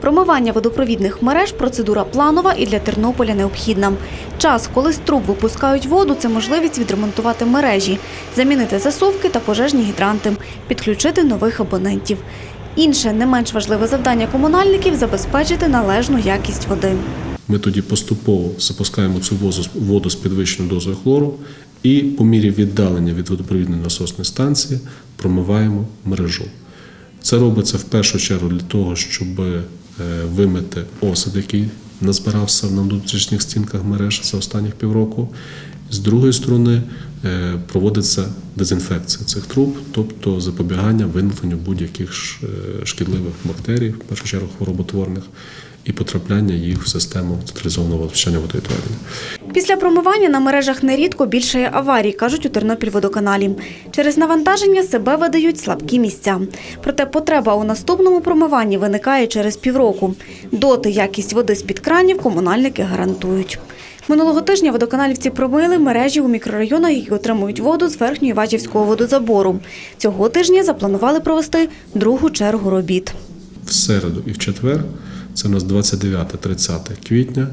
Промивання водопровідних мереж процедура планова і для Тернополя необхідна. Час, коли з труб випускають воду, це можливість відремонтувати мережі, замінити засувки та пожежні гідранти, підключити нових абонентів. Інше не менш важливе завдання комунальників забезпечити належну якість води. Ми тоді поступово запускаємо цю воду з підвищеною дозою хлору і по мірі віддалення від водопровідної насосної станції промиваємо мережу. Це робиться в першу чергу для того, щоб вимити осад, який назбирався на внутрішніх стінках мереж за останніх півроку. З другої сторони е, проводиться дезінфекція цих труб, тобто запобігання виникненню будь-яких е, шкідливих бактерій, в першу чергу хвороботворних, і потрапляння їх в систему централізованого постачання водовідведення. Після промивання на мережах нерідко більше аварій, кажуть у Тернопільводоканалі. Через навантаження себе видають слабкі місця. Проте потреба у наступному промиванні виникає через півроку. Доти якість води з-під кранів комунальники гарантують. Минулого тижня водоканалівці промили мережі у мікрорайонах, які отримують воду з верхньої Важівського водозабору. Цього тижня запланували провести другу чергу робіт. В середу і в четвер, це у нас 29-30 квітня,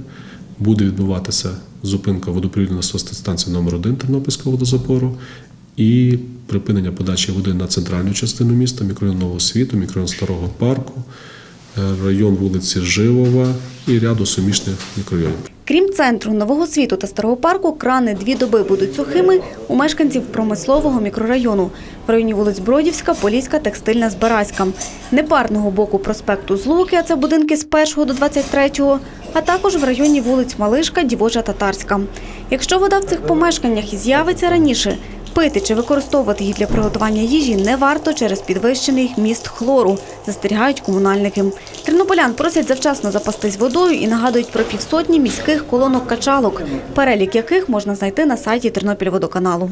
буде відбуватися зупинка водопровідної станції номер 1 Тернопільського водозапору і припинення подачі води на центральну частину міста, мікрорайон Нового світу, мікрорайон Старого парку, район вулиці Живова і ряду суміжних мікрорайонів. Крім центру нового світу та старого парку, крани дві доби будуть сухими у мешканців промислового мікрорайону в районі вулиць Бродівська, Поліська, Текстильна, Збаразька, непарного боку проспекту Злуки, а це будинки з 1 до 23, а також в районі вулиць Малишка, Дівоча, Татарська. Якщо вода в цих помешканнях і з'явиться раніше, пити чи використовувати її для приготування їжі не варто через підвищений міст хлору, застерігають комунальники. Тернополян просять завчасно запастись водою і нагадують про півсотні міських колонок качалок, перелік яких можна знайти на сайті Тернопільводоканалу.